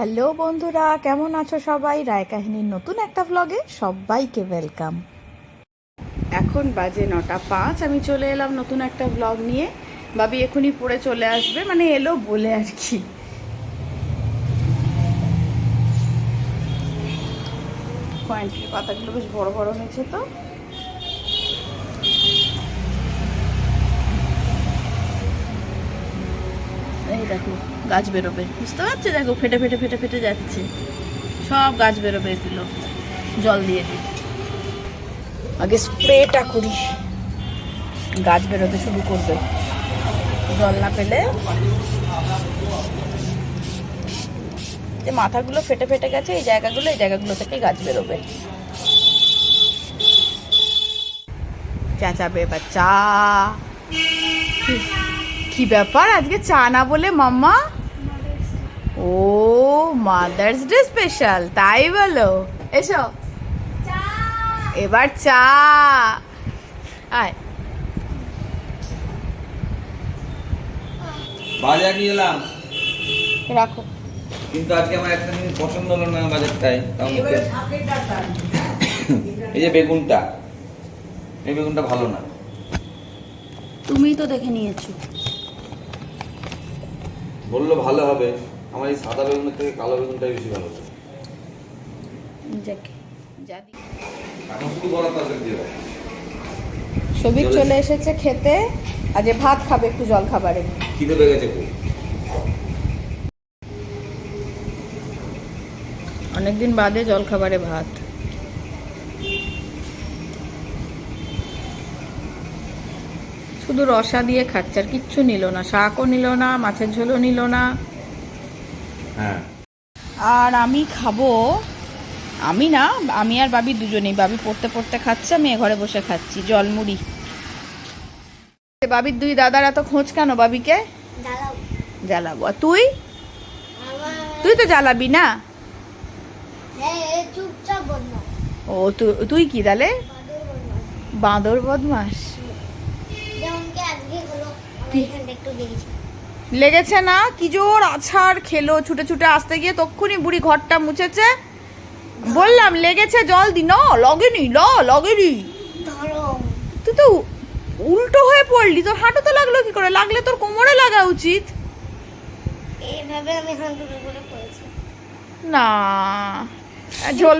Hello বন্ধুরা, কেমন আছো সবাই? রায় কাহিনীর নতুন একটা ভ্লগে সবাইকে ওয়েলকাম এখন বাজে নটা পাঁচ, আমি চলে এলাম নতুন একটা ভ্লগ নিয়ে। বাবি এখনই পড়ে চলে আসবে মানে এলো বলে আর কি। কয়েন্টের পাতাগুলো বেশ বড় বড় হয়েছে তো। এই দেখো। গাছ বেরোবে। বুঝতে পারছি? দেখো, ফেটে ফেটে ফেটে ফেটে যাচ্ছে। সব গাছ বেরোবে এগুলো। জল দিয়ে দিই। আগে স্প্রেটা করি। গাছ বেরোতে শুরু করবে। জল না পেলে যে মাথাগুলো ফেটে ফেটে গেছে, এই জায়গাগুলো এই জায়গাগুলো থেকে গাছ বেরোবে। চেঁচাবে এবার চা। কি ব্যাপার? আজকে চা না বলে মাম্মা? ও মাদার্স ডে স্পেশাল তাই বলো। এসো। এবার চা। আয়। বাজার নিয়ে এলাম। রাখো। কিন্তু আজকে আমার একটা জিনিস পছন্দ হলো না বাজারটাই তাও মুখে- এই যে বেগুনটা। এই বেগুনটা ভালো না। তুমিই তো দেখে নিয়েছো। বলল ভালো হবে। আমার এই সাদা বেগুনের থেকে কালো বেগুনটাই বেশি ভালো লাগে। যা। সবিক চলে এসেছে খেতে আজ এ ভাত খাবে একটু জল খাবারে খিদে পেয়ে গেছে অনেকদিন বাদে জল খাবারে ভাত। শুধু রসা দিয়ে খাচ্ছে আর কিচ্ছু নিল না। শাকও নিল না মাছের ঝোলও নিল না। হ্যাঁ। আর আমি খাব আমি না আমি আর বাবি দুজনেই বাবি পড়তে পড়তে খাচ্ছে আমি ঘরে বসে খাচ্ছি জলমুড়ি বাবির দুই দাদার এত খোঁজ কেন বাবিকে? জ্বালাবো। আর তুই? তুই তো জ্বালাবি না? হ্যাঁ ও তু- তুই কি তাহলে? বাঁদর বদমাস। আজকে হলো একটু লেগেছে না? কি জোর আছাড় খেলো ছুটে ছুটে আসতে গিয়ে তক্ষুনি বুড়ি ঘরটা মুছেছে। বললাম লেগেছে জল দি ন লগেনি ল লগেনি। তুই তো উল্টো হয়ে পড়লি তোর হাঁটুতে লাগল কি করে? লাগলে তোর কোমরে লাগা উচিত। এইভাবে আমি হাঁটুতে করে পড়েছি। না ঝোল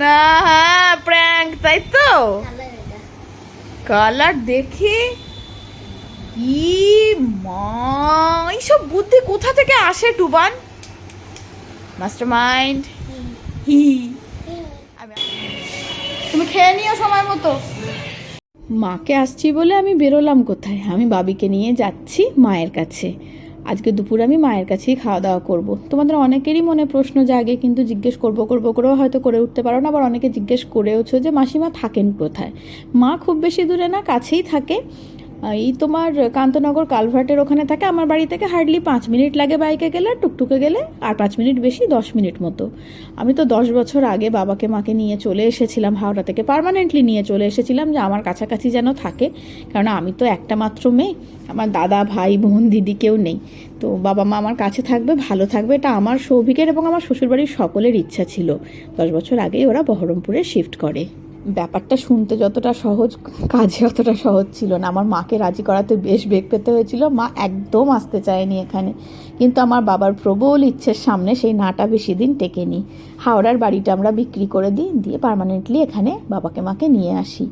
না হ্যাঁ প্র্যাঙ্ক তাই তো? কালার দেখে। মা, এইসব বুদ্ধি কোথা থেকে আসে টুবান মাস্টার মাইন্ড হি। তুমি খেয়ে নিও সময় মতো। মাকে আসছি বলে আমি বেরোলাম কোথায়? আমি বাবিকে নিয়ে যাচ্ছি মায়ের কাছে। আজকে দুপুর আমি মায়ের কাছেই খাওয়া দাওয়া করব। তোমাদের অনেকেরই মনে প্রশ্ন জাগে, কিন্তু জিজ্ঞেস করব করব, করেও হয়তো করে উঠতে পারো না। আবার অনেকে জিজ্ঞেস করেওছো যে, মাসিমা থাকেন কোথায়? মা খুব বেশি দূরে না, কাছেই থাকে। এই তোমার কান্তনগর কালভার্টের ওখানে থাকে, আমার বাড়ি থেকে হার্ডলি পাঁচ মিনিট লাগে বাইকে গেলে, টুকটুকে গেলে, আর পাঁচ মিনিট বেশি দশ মিনিট মতো। আমি তো দশ বছর আগে বাবাকে, মাকে নিয়ে চলে এসেছিলাম, হাওড়া থেকে পার্মানেন্টলি নিয়ে চলে এসেছিলাম, যে আমার কাছাকাছি যেন থাকে। কারণ আমি তো একটা মাত্র মেয়ে, আমার দাদা, ভাই, বোন, দিদি কেউ নেই। তো বাবা মা আমার কাছে থাকবে, ভালো থাকবে, এটা আমার সৌভিকের এবং আমার শ্বশুরবাড়ির সকলের ইচ্ছা ছিল। দশ বছর আগেই ওরা বহরমপুরে শিফট করে। ব্যাপারটা শুনতে যতটা সহজ, কাজে অতটা সহজ ছিল না। আমার মাকে রাজি করাতে বেশ বেগ পেতে হয়েছিল। মা একদম আসতে চায়নি এখানে। কিন্তু আমার বাবার প্রবল ইচ্ছের সামনে সেই নাটা বেশি দিন টেকেনি। হাওড়ার বাড়িটা আমরা বিক্রি করে দিই, দিয়ে পারমানেন্টলি এখানে বাবাকে মাকে নিয়ে আসি।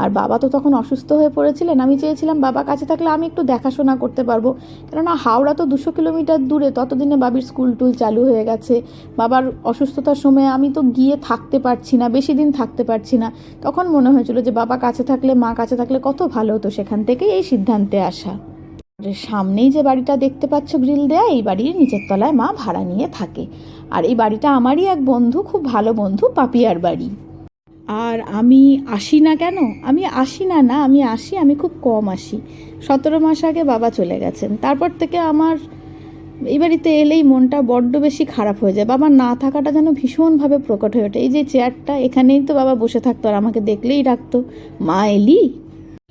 আর বাবা তো তখন অসুস্থ হয়ে পড়েছিলেন। আমি চেয়েছিলাম, বাবা, কাছে থাকলে আমি একটু দেখাশোনা করতে পারব। কেননা হাওড়া তো দুশো কিলোমিটার দূরে, ততদিনে বাবির স্কুল টুল চালু হয়ে গেছে। বাবার অসুস্থতার সময় আমি তো গিয়ে থাকতে পারছি না, বেশি দিন থাকতে পারছি না। তখন মনে হয়েছিল যে, বাবা, কাছে থাকলে, মা কাছে থাকলে কত ভালো হতো। সেখান থেকেই এই সিদ্ধান্তে আসা। সামনেই যে বাড়িটা দেখতে পাচ্ছ গ্রিল দেয়া, এই বাড়ির নিচের তলায় মা ভাড়া নিয়ে থাকে। আর এই বাড়িটা আমারই এক বন্ধু, খুব ভালো বন্ধু, পাপিয়ার বাড়ি। আর আমি আসি না কেন আমি আসি না না আমি আসি আমি খুব কম আসি সতেরো মাস আগে বাবা চলে গেছেন তারপর থেকে আমার এই বাড়িতে এলেই মনটা বড্ড বেশি খারাপ হয়ে যায় বাবা না থাকাটা যেন ভীষণভাবে প্রকট হয়ে ওঠে এই যে চেয়ারটা এখানেই তো বাবা বসে থাকতো আর আমাকে দেখলেই ডাকতো মা এলি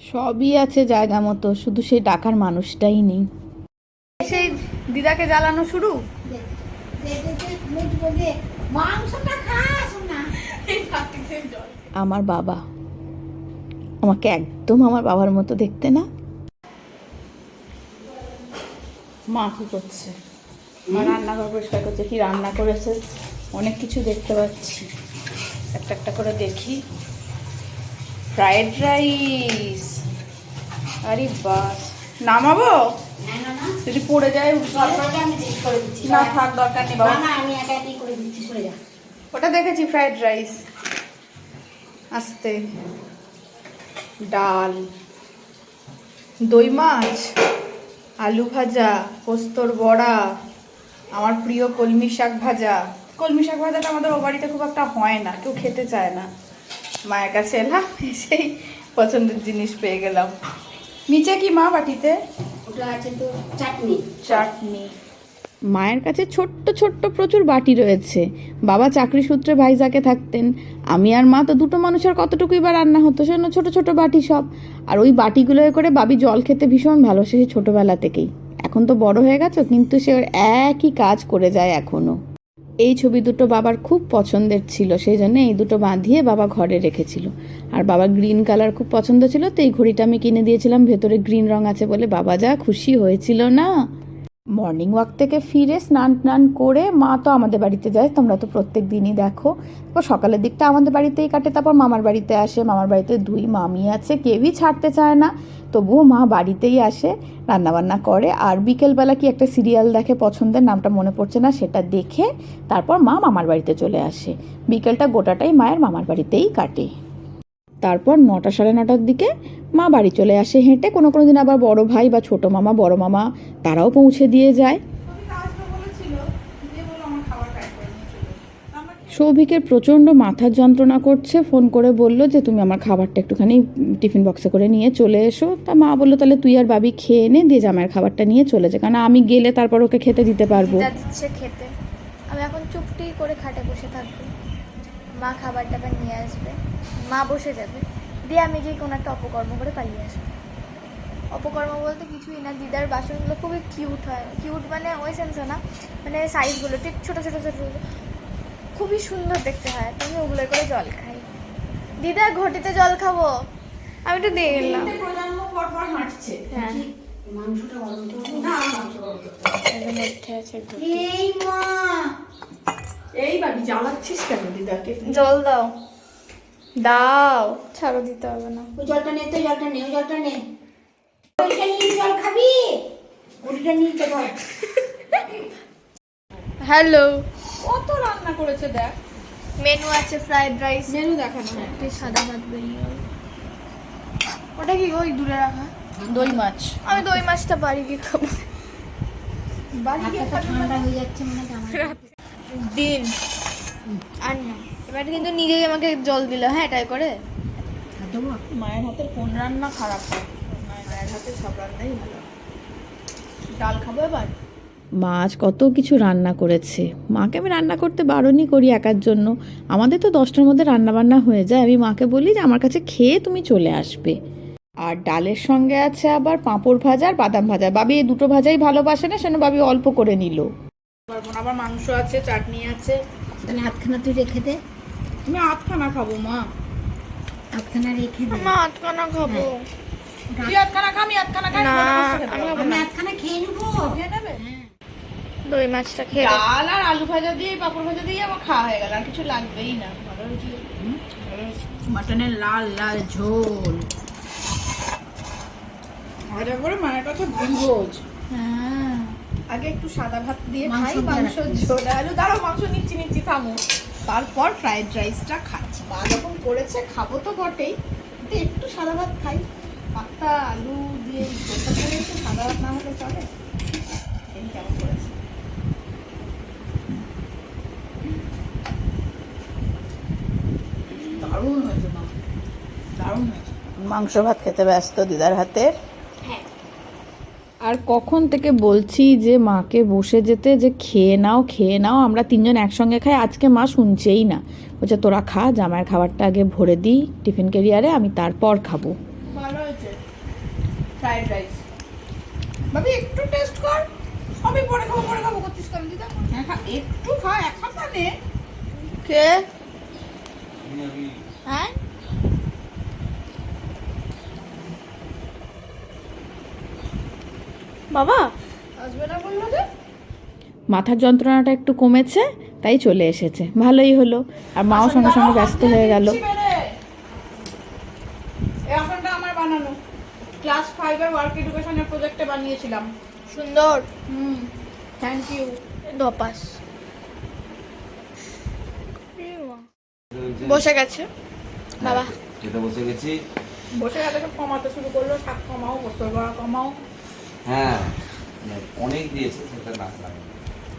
সবই আছে জায়গা মতো শুধু সেই ডাকার মানুষটাই নেই সেই দিদাকে জ্বালানো শুরু মাংসটা খাস আমার বাবা। আমাকে একদম আমার বাবার মতো দেখতে না। মা কি করছে? মা রান্নাঘর পরিষ্কার করছে কি রান্না করেছে? অনেক কিছু দেখতে পাচ্ছি। একটা একটা করে দেখি। Fried rice. আরে বাস। নামাবো? যদি পড়ে যায় না থাক দরকার নেই বাবা। আমি একা করে দিচ্ছি সরে যা। ওটা দেখেছি ফ্রাইড রাইস আস্তে ডাল দই মাছ আলু ভাজা পোস্তর বড়া আমার প্রিয় কলমি শাক ভাজা। কলমি শাক ভাজাটা আমাদের ও বাড়িতে খুব একটা হয় না কেউ খেতে চায় না। মায়ের কাছে এলাম সেই পছন্দের জিনিস পেয়ে গেলাম। নিচে কি মা বাটিতে? ওটা আছে তো চাটনি। চাটনি। মায়ের কাছে ছোট্ট ছোট্ট প্রচুর বাটি রয়েছে। বাবা চাকরি সূত্রে ভাইজাকে থাকতেন। আমি আর মা তো দুটো মানুষের কতটুকুই বা রান্না হতো সেজন্য ছোট ছোট বাটি সব। আর ওই বাটিগুলোয় করে বাবি জল খেতে ভীষণ ভালোবাসে সেই ছোটোবেলা থেকেই। এখন তো বড় হয়ে গেছো, কিন্তু সে ওর একই কাজ করে যায় এখনও এই ছবি দুটো বাবার খুব পছন্দের ছিল সেই জন্য এই দুটো বাঁধিয়ে বাবা ঘরে রেখেছিল। আর বাবার গ্রিন কালার খুব পছন্দ ছিল, তো এই ঘড়িটা আমি কিনে দিয়েছিলাম, ভেতরে গ্রিন রং আছে বলে বাবা যা খুশি হয়েছিল না। মর্নিং ওয়াক থেকে ফিরে স্নান টান করে মা তো আমাদের বাড়িতে যায়, তোমরা তো প্রত্যেক দিনই দেখো। তারপর সকালের দিকটা আমাদের বাড়িতেই কাটে, তারপর মামার বাড়িতে আসে। মামার বাড়িতে দুই মামি আছে, কেউই ছাড়তে চায় না। তবুও মা বাড়িতেই আসে, রান্নাবান্না করে। আর বিকেলবেলা কি একটা সিরিয়াল দেখে পছন্দের, নামটা মনে পড়ছে না, সেটা দেখে তারপর মা মামার বাড়িতে চলে আসে। বিকেলটা গোটাটাই মায়ের মামার বাড়িতেই কাটে। তারপর নটা সাড়ে নটার দিকে মা বাড়ি চলে আসে হেঁটে। কোনো কোনো দিন আবার বড় ভাই বা ছোট মামা, বড় মামা তারাও পৌঁছে দিয়ে যায়। সৌভিকের প্রচণ্ড মাথার যন্ত্রণা করছে, ফোন করে বলল যে, তুমি আমার খাবারটা একটুখানি টিফিন বক্সে করে নিয়ে চলে এসো। তা মা বলল, তাহলে তুই আর বাবি খেয়ে নে, দিয়ে জামাইয়ের খাবারটা নিয়ে চলে যা। কারণ আমি গেলে তারপর ওকে খেতে দিতে পারব। খেতে। আমি এখন চুপটি করে খাটে বসে থাকব। মা খাবার টাবার নিয়ে আসবে। মা বসে যাবে। দিয়ে আমি গিয়ে কোনো একটা অপকর্ম করে পালিয়ে আসব। অপকর্ম বলতে কিছুই না দিদার বাসনগুলো খুবই কিউট হয়। কিউট মানে ওই সেন্সে না মানে সাইজগুলো ঠিক ছোটো ছোটো ছোটো ছোটো। খুবই সুন্দর দেখতে হয় আমি ওগুলো করে জল খাই। দিদার ঘটিতে জল খাব? আমি একটু দিয়ে গেলাম। প্রজন্ম পর পর হাঁটছে। হ্যাঁ। মাংসটা গরম করব এর মধ্যে আছে এই মা! এই বাড়ি জ্বালাচ্ছিস কেন দিদাকে? জল দাও। দাও ছাড়ো দিতে হবে না। ওই জলটা নে তো জলটা নে ওই জলটা নে। ওইটা নিয়ে জল খাবি? ওইটা নিয়ে তো ধর হ্যালো। কত রান্না করেছে দেখ। মেনু আছে ফ্রাইড রাইস মেনু দেখানো একটি সাদা ভাত বেরিয়ে ওটা কি ওই দূরে রাখা? দই মাছ। আমি দই মাছটা বাড়ি গিয়ে খাব। বাড়ি গিয়ে ঠান্ডা হয়ে যাচ্ছে মানে আমার। ডিম আর না। এবার কিন্তু নিজেই আমাকে জল দিল হ্যাঁ এটাই করে। হাত মায়ের হাতের কোন রান্না খারাপ হয়? মায়ের হাতের সব রান্নাই ভালো। ডাল খাব এবার? মাছ কত কিছু রান্না করেছে। মাকে আমি রান্না করতে বারণই করি একার জন্য। আমাদের তো দশটার মধ্যে রান্না বান্না হয়ে যায়। আমি মাকে বলি যে আমার কাছে খেয়ে তুমি চলে আসবে। আর ডালের সঙ্গে আছে আবার পাঁপড় ভাজা আর বাদাম ভাজা। বাবি এই দুটো ভাজাই ভালোবাসে না সেন বাবি অল্প করে নিল। আবার মাংস আছে চাটনি আছে। তাহলে হাতখানা তুই রেখে দে। আমি আধখানা খাব মা। হাতখানা রেখে দে। মা আটকানা খাব। তুই আধখানা খা আমি আধখানা খাই না, আমি আমি হাতখানা খেয়ে নেব। দই মাছটা খেয়ে ডাল আর আলু ভাজা দিয়ে পাপড় ভাজা দিয়ে আমার খাওয়া হয়ে গেল আর কিছু লাগবেই না। মাটনের লাল লাল ঝোল। ভাজা করে মায়ের কাছে ভোজ। হ্যাঁ। আগে একটু সাদা ভাত দিয়ে মাংস খাই মাংস ঝোল। আলু দাঁড়াও মাংস নিচ্ছি নিচ্ছি থামো। তারপর ফ্রাইড রাইসটা খাচ্ছি। বা যখন করেছে খাব তো বটেই কিন্তু একটু সাদা ভাত খাই। পাত্তা আলু দিয়ে করে একটু সাদা ভাত না হলে চলে। এই কেমন করেছে। দারুণ হয়েছে মা। দারুণ হয়েছে। মাংস ভাত খেতে ব্যস্ত দিদার হাতের। আর কখন থেকে বলছি যে মাকে বসে যেতে যে খেয়ে নাও খেয়ে নাও আমরা তিনজন একসঙ্গে খাই আজকে মা শুনছেই না। বলছে তোরা খা জামাইয়ের খাবারটা আগে ভরে দিই টিফিন ক্যারিয়ারে আমি তারপর খাব। ভালো হয়েছে। ফ্রাইড রাইস ভাবি একটু টেস্ট কর। আমি পরে খাব পরে খাব করছিস কেন? দিদা হ্যাঁ খা একটু খা এক নে। কে? হ্যাঁ? বাবা? আসবে না বলল যে? মাথার যন্ত্রণাটা একটু কমেছে তাই চলে এসেছে। ভালোই হলো। আর মাও সঙ্গে সঙ্গে ব্যস্ত হয়ে গেল। এই আসনটা আমার বানানো। ক্লাস ফাইভের ওয়ার্ক এডুকেশনের প্রজেক্টে বানিয়েছিলাম। সুন্দর। হুম থ্যাংক ইউ দপাস। বসে গেছে। বাবা। খেতে বসে গেছি। বসে গেলে সব কমাতে শুরু করল শাক কমাও বস্তর বড়া কমাও। হ্যাঁ। অনেক দিয়েছে সেটা না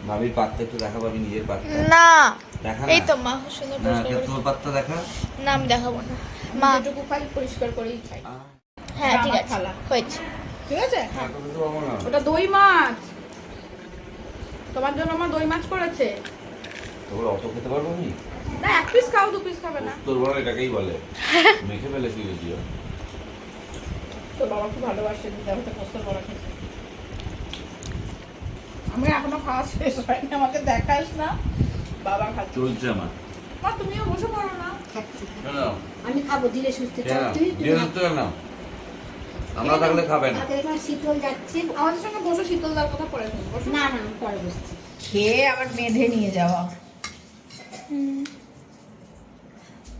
ভাবির পাত্তা একটু দেখা পাবি নিজের পাত্তা। না। দেখা এই তো মা সুন্দর পরিষ্কার কে তোমার পাত্তা দেখা? না আমি দেখাবো না। মা। খাই পরিষ্কার করেই খাই। হ্যাঁ ঠিক আমার আছে হয়েছে। ঠিক আছে? হ্যাঁ। ওটা দই মাছ। তোমার জন্য আমার দই মাছ করেছে। তোমরা অত খেতে পারব নি? না এক পিস খাও দু পিস খাবে না। তোর বড় এটাকেই বলে। মেখে ফেলেছি যদিও। তো বাবা খুব ভালোবাসে দিদা বড়া খেতে। আমি এখনও খাওয়া শেষ হয়নি আমাকে দেখাস না। বাবা খাচ্ছে। চলছে আমার। মা তুমিও বসে পড়ো না। আমি খাব ধীরে সুস্থে। কেন আমরা থাকলে খাবে না। শীতল যাচ্ছে। আমাদের সঙ্গে বসে শীতলদার কথা পড়ে শুনব বসো। না না পরে বসছি। খেয়ে আবার বেঁধে নিয়ে যাওয়া।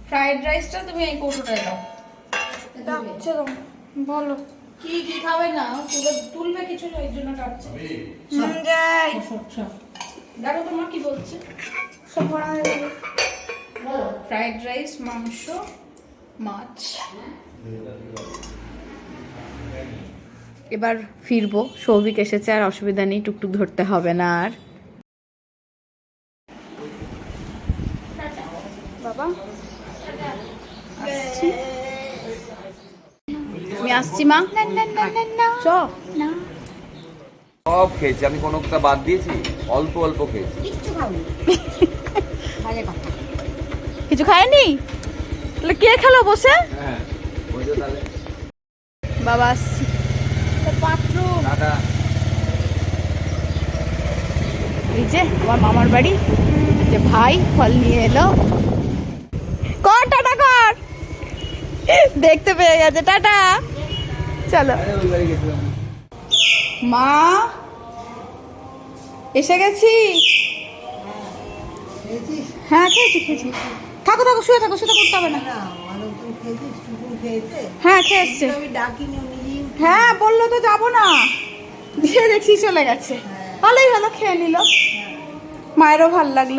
ফ্রাইড রাইসটা তুমি এই কৌটোটায় দাও। বলো। কি কি খাবে না? তুলে তুলবে কিছু না এর জন্য যাই। দেখো তোমার কি বলছে। সব হয়ে গেল। ফ্রাইড রাইস মাংস মাছ। এবার ফিরবো। সৌভিক এসেছে আর অসুবিধা নেই টুকটুক ধরতে হবে না আর। বাবা আসছি মা। চ সব খেয়েছি আমি কোনোটা বাদ দিয়েছি অল্প অল্প খেয়েছি। কথা। কিছু খায়নি? তাহলে কে খেলো বসে? হ্যাঁ বাবা আসছি। পাত্র। এই যে আমার মামার বাড়ি। যে ভাই ফল নিয়ে এলো। কর টাটা কর। দেখতে পেয়ে গেছে টাটা। চলো। মা, এসে গেছি? হ্যাঁ খেয়েছি খেয়েছি। থাকো থাকো, শুয়ে থাকো, শুয়ে করতে হবে না। হ্যাঁ খেয়ে হ্যাঁ বলল তো যাব না। দিয়ে দেখি চলে গেছে। ভালোই হলো, খেয়ে নিল। মায়েরও ভালো লাগল।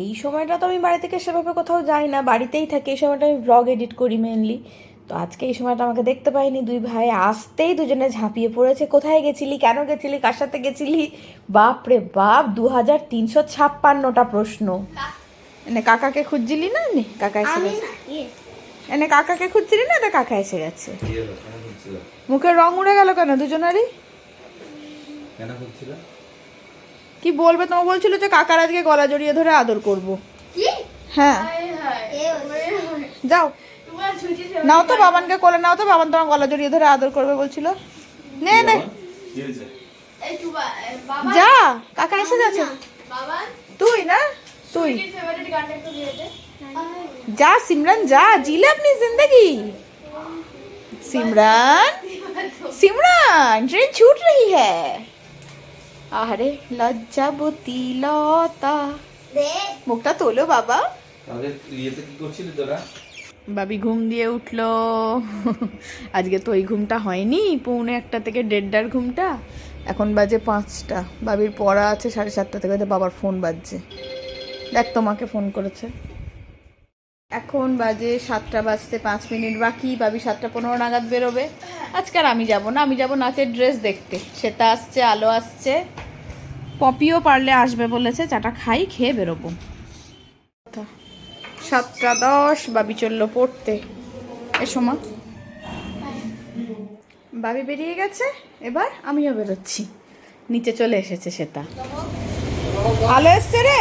এই সময়টা তো আমি বাড়ি থেকে সেভাবে কোথাও যাই না, বাড়িতেই থাকি। এই সময়টা আমি ব্লগ এডিট করি মেনলি তো আজকে এই সময়টা আমাকে দেখতে পাইনি। দুই ভাই আসতেই দুজনে ঝাঁপিয়ে পড়েছে। কোথায় গেছিলি? কেন গেছিলি? কার সাথে গেছিলি? বাপ রে বাপ দু হাজার তিনশো ছাপ্পান্নটা প্রশ্ন। এনে কাকাকে খুঁজছিলি না নে কাকা এসে গেছে। এনে কাকাকে খুঁজছিলি না? এটা কাকা এসে গেছে। মুখের রং উড়ে গেল কেন দুজনেরই? কেন কি বলবে? তোমার বলছিল যে কাকার আজকে গলা জড়িয়ে ধরে আদর করব। কি? হ্যাঁ। যাও। নাও তো বাবানকে কোলে নাও তো বাবান তোমার গলা জড়িয়ে ধরে আদর করবে বলছিল নে নে কি হয়েছে একটু বা- বাবা যা কাকা এসে গেছে বাবা তুই না তুই ফেভারিট গানটা একটু দিয়ে দে जा सिमरन जा जी ले अपनी जिंदगी सिमरन सिमरन ट्रेन छूट रही है আরে লজ্জাবতী লতা দে মুখটা তোলো বাবা তাহলে ইয়েতে কি করছিলি তোরা বাবি ঘুম দিয়ে উঠল। আজকে তো ওই ঘুমটা হয়নি, পৌনে একটা থেকে দেড়টার ঘুমটা, এখন বাজে পাঁচটা। বাবির পড়া আছে সাড়ে সাতটা থেকে বাবার ফোন বাজছে। দেখ তোমাকে ফোন করেছে। এখন বাজে সাতটা বাজতে পাঁচ মিনিট বাকি বাবি সাতটা পনেরো নাগাদ বেরোবে। আজকে আর আমি যাব না, আমি যাব নাচের ড্রেস দেখতে। শ্বেতা আসছে, আলো আসছে। পপিও পারলে আসবে বলেছে, চাটা খাই, খেয়ে বেরোবো। সাতটা দশ বাবি চলল পড়তে। এসো মা। বাবি বেরিয়ে গেছে এবার আমিও বেরোচ্ছি। নিচে চলে এসেছে সেটা আলো এসছে রে?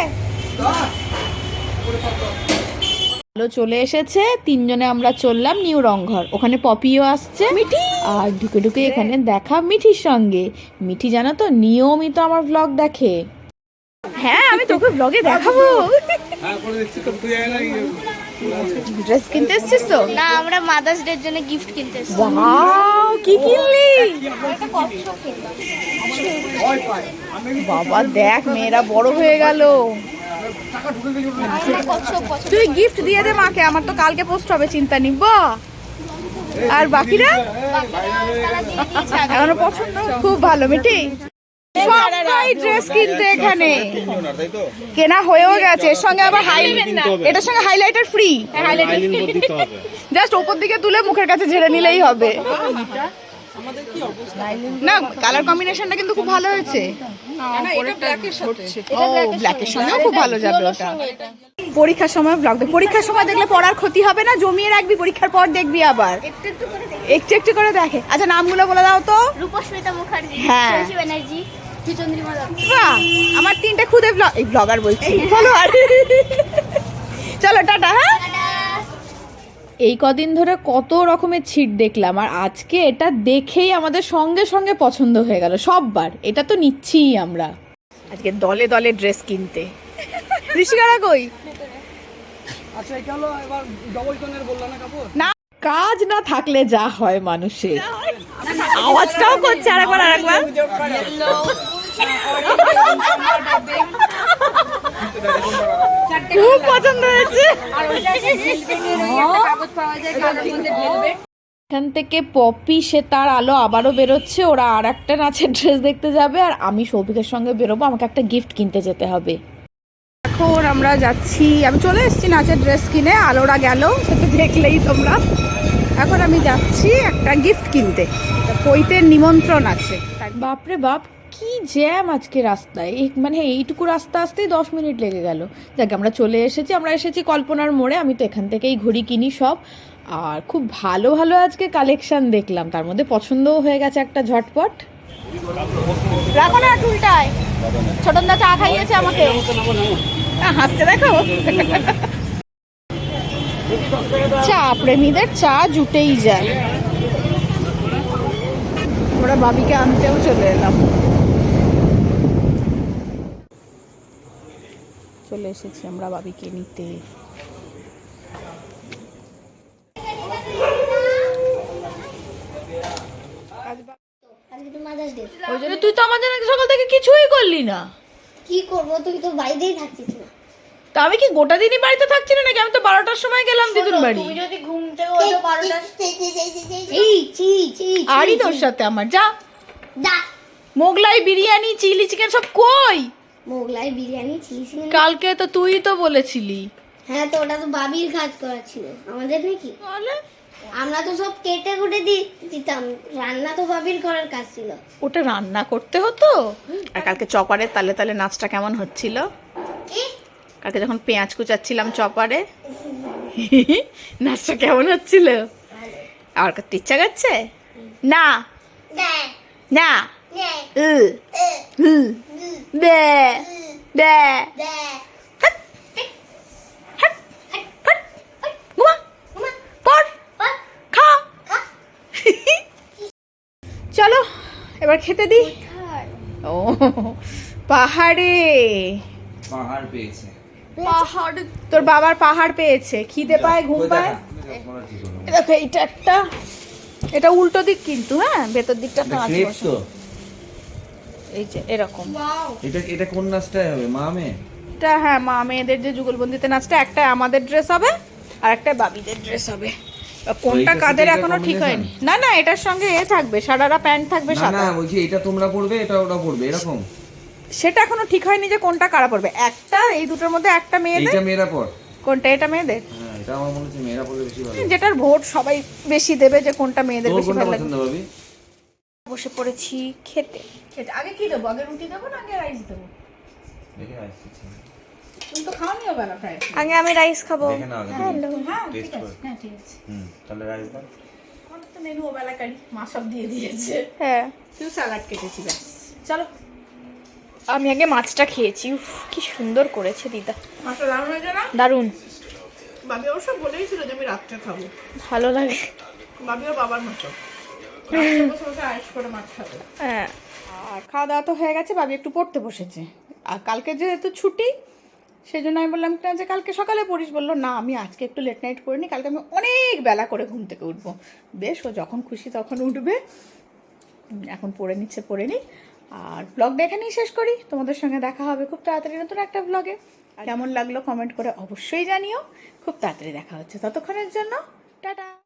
আলো চলে এসেছে তিনজনে আমরা চললাম নিউ রংঘর। ওখানে পপিও আসছে। মিঠি! আর ঢুকে ঢুকে এখানে দেখা মিঠির সঙ্গে। মিঠি জানো তো নিয়মিত আমার ব্লগ দেখে। হ্যাঁ আমি তোকে ব্লগে দেখাবো। ড্রেস কিনতে এসছিস তো? না আমরা মাদার্স ডের জন্য গিফট কিনতে এসেছি। ওয়াও কি কিনলি? বাবা দেখ মেয়েরা বড় হয়ে গেল। তুই গিফট দিয়ে দে মাকে আমার তো কালকে পোস্ট হবে চিন্তা নিব আর বাকিরা। এখনও পছন্দ? খুব ভালো মিটি সবাই ড্রেস কিনতে এখানে? কেনা হয়েও গেছে এর সঙ্গে আবার হাই এটার সঙ্গে হাইলাইটার ফ্রি জাস্ট ওপর দিকে তুলে মুখের কাছে ঝেড়ে নিলেই হবে। না কালার কম্বিনেশনটা কিন্তু খুব ভালো হয়েছে। ও ব্ল্যাকের সঙ্গেও খুব ভালো যাবে ওটা। পরীক্ষার সময় ব্লগ পরীক্ষার সময় দেখলে পড়ার ক্ষতি হবে না জমিয়ে রাখবি পরীক্ষার পর দেখবি আবার। একটু একটু করে দেখি। আচ্ছা নামগুলো বলে দাও তো। রূপস্মিতা মুখার্জি হ্যাঁ। ব্যানার্জি। বাহ, আমার তিনটে খুদে ব্লগ এই ব্লগার বলছি বলো চলো টাটা হ্যাঁ? এই কদিন ধরে কত রকমের ছিট দেখলাম আর আজকে এটা দেখেই আমাদের সঙ্গে সঙ্গে পছন্দ হয়ে গেল সববার। এটা তো নিচ্ছিই আমরা। আজকে দলে দলে ড্রেস কিনতে। ঋষিকারা কই? না কাজ না থাকলে যা হয় মানুষের। আওয়াজটাও করছে আরেকবার আরেকবার। খুব পছন্দ হয়েছে। এখান থেকে পপি সে তার আলো আবারও বেরোচ্ছে। ওরা আর একটা নাচের ড্রেস দেখতে যাবে আর আমি সৌভিকের সঙ্গে বেরোবো। আমাকে একটা গিফট কিনতে যেতে হবে। এখন আমরা যাচ্ছি। আমি চলে এসেছি নাচের ড্রেস কিনে। আলোরা গেল সেটা দেখলেই তোমরা। এখন আমি যাচ্ছি একটা গিফট কিনতে। কইতের নিমন্ত্রণ আছে। বাপরে বাপ কি জ্যাম আজকে রাস্তায়? এই মানে এইটুকু রাস্তা আসতেই দশ মিনিট লেগে গেল। যাক আমরা চলে এসেছি আমরা এসেছি কল্পনার মোড়ে আমি তো এখান থেকেই ঘড়ি কিনি সব। আর খুব ভালো ভালো আজকে কালেকশন দেখলাম তার মধ্যে পছন্দও হয়ে গেছে একটা ঝটপট। রাখো না টুলটায় ছোটনদা চা খাইয়েছে আমাকে। হাসতে দেখো। চা প্রেমীদের চা জুটেই যায়। আমরা বাবিকে আনতেও চলে এলাম। চলে এসেছি আমরা বাবিকে নিতে। ওই জন্য তুই তো আমাদের সকাল থেকে কিছুই করলি না। কি করব? তুই তো বাইরেই থাকছিস না। তা আমি কি গোটা দিনই বাড়িতে থাকছি না নাকি? আমি তো বারোটার সময় গেলাম দিদুর বাড়ি। তুমি যদি ঘুম থেকে ওঠো বারোটা চি চি চি আরই তোর সাথে আমার যা। দা। মোগলাই বিরিয়ানি চিলি চিকেন সব কই? মোগলাই বিরিয়ানি চিলি চিকেন কালকে তো তুই তো বলেছিলি। হ্যাঁ তো ওটা তো বাবির কাজ করা ছিল। আমাদের নাকি? আমরা তো সব কেটে কুটে দি- দিতাম। রান্না তো বাবির করার কাজ ছিল। ওটা রান্না করতে হতো? আর কালকে চপারে তালে তালে নাচটা কেমন হচ্ছিল? কালকে যখন পেঁয়াজ কুচাচ্ছিলাম চপারে নাচটা কেমন হচ্ছিল? আর করতে ইচ্ছা করছে না। না। না। নে। দে খা চলো এবার খেতে দি ও পাহাড়ে। পাহাড় পেয়েছে। পাহাড় তোর বাবার পাহাড় পেয়েছে। খিদে পায় ঘুম পায়? দেখা, এইটা একটা এটা উল্টো দিক কিন্তু হ্যাঁ? ভেতর দিকটা কাঁচ তো। এই যে এরকম। এটা এটা কোন নাচটাই হবে? মা এটা হ্যাঁ মা মেয়েদের যে যুগলবন্দিতে নাচটা একটা আমাদের ড্রেস হবে আর একটা বাবিদের ড্রেস হবে। কোনটা কাদের এখনও ঠিক হয়নি? না না এটার সঙ্গে এ থাকবে সারারা প্যান্ট থাকবে সাদা। না বলছি এটা তোমরা পড়বে এটা ওরা পড়বে এরকম? সেটা এখনও ঠিক হয়নি যে কোনটা কারা পড়বে একটা এই দুটোর মধ্যে একটা মেয়েদের? এইটা মেয়েরা পড় কোনটা এটা মেয়েদের? হ্যাঁ এটা আমার মনে হচ্ছে মেয়েরা পড়লে বেশি ভালো যেটার ভোট সবাই বেশি দেবে যে কোনটা মেয়েদের বেশি ভালো লাগে। বসে পড়েছি খেতে। খেতে। আগে কি দেবো? আগে রুটি দেবো না আগে রাইস দেবো? দেখে তুমি তো খাওনি হবে না ফ্রাইড আগে আমি রাইস খাব। দেখে নাও আগে হ্যাঁ ঠিক আছে। হ্যাঁ ঠিক আছে। হুম তাহলে রাইস দাও। আমার তো মেনু ওবেলা কারি মা সব দিয়ে দিয়েছে। হ্যাঁ। তুই স্যালাড কেটেছি ব্যাস। চলো। আমি আগে মাছটা খেয়েছি। উফ কি সুন্দর করেছে দিদা। মাছটা দারুণ হয়েছে না? দারুণ বাবি অবশ্য বলেই ছিল যে আমি রাত্রে খাব। ভালো লাগে। বাবিও বাবার মতো। বসে বসে আয়েস করে মাছ খাবে। হ্যাঁ। আর খাওয়া দাওয়া তো হয়ে গেছে বাবি একটু পড়তে বসেছে। আর কালকে যেহেতু ছুটি সেই জন্য আমি বললাম যে কালকে সকালে পড়িস, বলল না, আমি আজকে একটু লেট নাইট করে নিই কালকে আমি অনেক বেলা করে ঘুম থেকে উঠবো। বেশ, ও যখন খুশি তখন উঠবে। এখন পড়ে নিচ্ছে, পড়ে নিই আর ব্লগটা এখানেই শেষ করি। তোমাদের সঙ্গে দেখা হবে খুব তাড়াতাড়ি নতুন একটা ব্লগে কেমন লাগল কমেন্ট করে অবশ্যই জানিও। খুব তাড়াতাড়ি দেখা হচ্ছে। ততক্ষণের জন্য, টাটা।